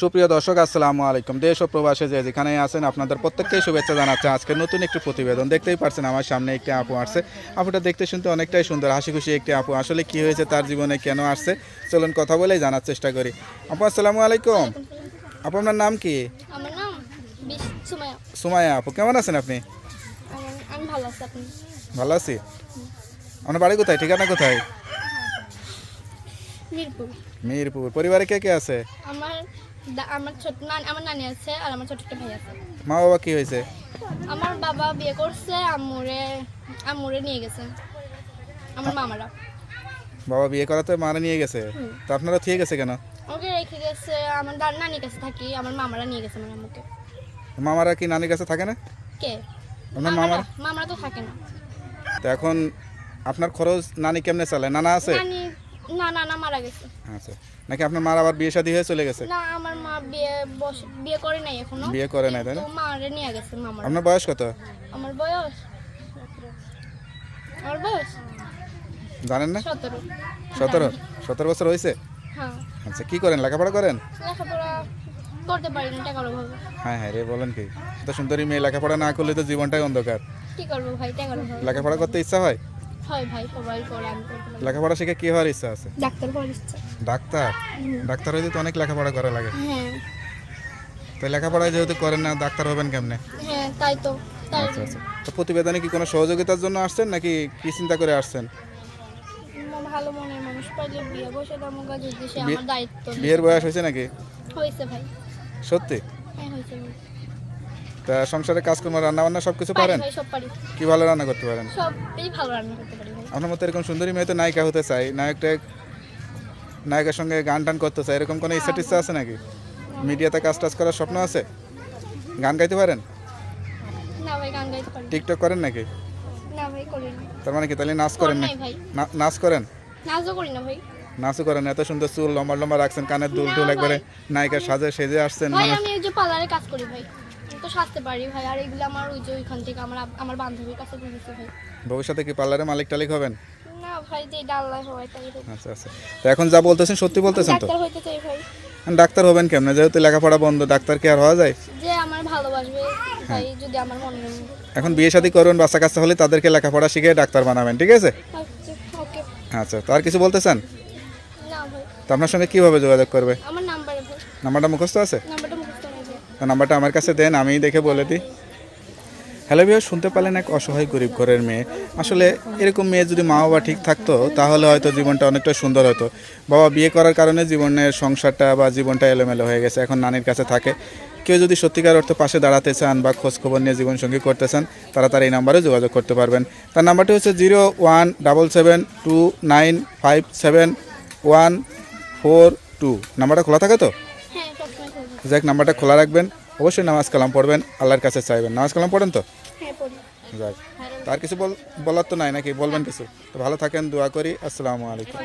সুপ্রিয় দর্শক আসসালামু আলাইকুম। দেশ ও প্রবাসে যে যেখানে আছেন আপনাদের প্রত্যেককেই শুভেচ্ছা জানাচ্ছে। আজকে নতুন একটি প্রতিবেদন দেখতেই পারছেন আমার সামনে একটি আপু আসছে। আপুটা দেখতে শুনতে অনেকটাই সুন্দর হাসি খুশি একটি আপু। আসলে কি হয়েছে তার জীবনে কেন আসছে চলুন কথা বলেই জানার চেষ্টা করি। আপু আসসালামু আলাইকুম। আপু আপনার নাম কি? সুমায়া আপু কেমন আছেন আপনি? ভালো আছি। আপনার বাড়ি কোথায়? ঠিকানা কোথায়? মিরপুর। মিরপুর। পরিবারে কে কে আছে? আমার আমার ছোট নানি আমার নানি আছে আর আমার ছোট একটা ভাই আছে। মা বাবা কি হয়েছে? আমার বাবা বিয়ে করছে আম্মুরে আম্মুরে নিয়ে গেছে। আমার মামারা। বাবা বিয়ে করাতে মারা নিয়ে গেছে। তা আপনারা ঠিক আছে কেন? আমাকে রেখে গেছে আমার দার নানির কাছে থাকি আমার মামারা নিয়ে গেছে আমার আম্মুকে। মামারা কি নানির কাছে থাকে না? কে? আপনার মামারা? মামারা তো থাকে না। তো এখন আপনার খরচ নানি কেমনে চলে নানা আছে? নানি না না না মারা গেছে। আচ্ছা। নাকি আপনার মার আবার বিয়ে শাদী হয়ে চলে গেছে? না আমার মা বিয়ে বিয়ে করে নাই এখনও। বিয়ে করে নাই, তাই না? মারে নিয়ে গেছে মামারা। আপনার বয়স কত? আমার বয়স? আমার বয়স? জানেন না? সতেরো। সতেরো? সতেরো বছর হয়েছে? হ্যাঁ। আচ্ছা কি করেন? লেখাপড়া করেন? লেখাপড়া করতে পারি না টাকার অভাবে। হ্যাঁ হ্যাঁ রে বলেন কি? এত সুন্দরী মেয়ে লেখাপড়া না করলে তো জীবনটাই অন্ধকার। কি করব ভাই টাকার অভাবে। লেখাপড়া করতে ইচ্ছা হয়? হয় ভাই লেখাপড়া শিখে কি হওয়ার ইচ্ছা আছে? ডাক্তার হওয়ার ইচ্ছা। ডাক্তার? ডাক্তার হইতে তো অনেক লেখাপড়া করা লাগে। হ্যাঁ। তো লেখাপড়া যেহেতু করেন না ডাক্তার হবেন কেমনে? হ্যাঁ তাই তো আচ্ছা আচ্ছা। তো প্রতিবেদনে কি কোনো সহযোগিতার জন্য আসছেন নাকি কি চিন্তা করে আসছেন? ভালো মনের মানুষ পাইলে বিয়ে বসে দামোগা যদি আমার দায়িত্ব। বিয়ের বয়স হয়েছে নাকি? হয়েছে ভাই। সত্যি? হ্যাঁ হয়েছে ভাই। তা সংসারে কাজকর্ম রান্না বান্না সব কিছু পারি। পারেন কি ভালো রান্না করতে পারেন? সবই ভালো রান্না করতে পারি আপনার মতো এরকম সুন্দরী মেয়ে তো নায়িকা হতে চাই। নায়কটা নায়কের সঙ্গে গান টান করতে চাই। এরকম কোনো ইচ্ছা টিচ্ছা আছে নাকি? মিডিয়াতে কাজ টাজ করার স্বপ্ন আছে? গান গাইতে পারেন? না ভাই গান গাইতে পারি টিকটক করেন নাকি? না ভাই করি না। তার মানে কি? তাহলে নাচ করেন না? নাচ করেন? নাচও করি না ভাই। নাচও করেন এত সুন্দর চুল লম্বা লম্বা রাখছেন কানের দুল টুল একবারে ভাই। নায়িকার সাজে সেজে আসছেন ভাই আমি যে পার্লারে কাজ করি ভাই। তো সাজতে পারি ভাই আর এগুলো আমার ওই যে ওইখান থেকে আমার আমার বান্ধবীর কাছে দিয়েছে ভাই। ভবিষ্যতে কি পার্লারে মালিক টালিক হবেন? না ভাই যে ডাল্লাই হওয়াই তাই আচ্ছা আচ্ছা। তো এখন যা বলতেছেন সত্যি বলতেছেন তো? ডাক্তার হইতে চাই ভাই। ডাক্তার হবেন কেমনে? যেহেতু লেখাপড়া বন্ধ ডাক্তার কি আর হওয়া যায়? যে আমার ভালোবাসবে ভাই যদি আমার মনে এখন বিয়ে শাদী করবেন বাচ্চা কাচ্চা হলে তাদেরকে লেখাপড়া শিখে ডাক্তার বানাবেন ঠিক আছে? আচ্ছা আচ্ছা তো আর কিছু বলতে চান না ভাই। তো আপনার সঙ্গে কীভাবে যোগাযোগ করবে? আমার নাম্বারে নাম্বারটা মুখস্থ আছে নাম্বারটা মুখস্থ নেই ভাই তো নাম্বারটা আমার কাছে দেন আমি দেখে বলে দিই। হ্যালো বিহার শুনতে পারলেন এক অসহায় গরিব ঘরের মেয়ে। আসলে এরকম মেয়ে যদি মা বাবা ঠিক থাকতো, তাহলে হয়তো জীবনটা অনেকটা সুন্দর হতো। বাবা বিয়ে করার কারণে জীবনের সংসারটা বা জীবনটা এলোমেলো হয়ে গেছে, এখন নানির কাছে থাকে। কেউ যদি সত্যিকার অর্থে পাশে দাঁড়াতে চান বা খোঁজখবর নিয়ে জীবনসঙ্গী করতে চান, তারা তার এই নাম্বারে যোগাযোগ করতে পারবেন। তার নাম্বারটি হচ্ছে zero one double seven two nine five seven one four two. নাম্বারটা খোলা থাকে তো? যাক নাম্বারটা খোলা রাখবেন। অবশ্যই নামাজ কালাম পড়বেন আল্লাহর কাছে চাইবেন। নামাজ কালাম পড়েন তো? হ্যাঁ যাক তার কিছু বল বলার তো নাই নাকি? বলবেন কিছু। তো ভালো থাকেন দোয়া করি। আসসালামু আলাইকুম।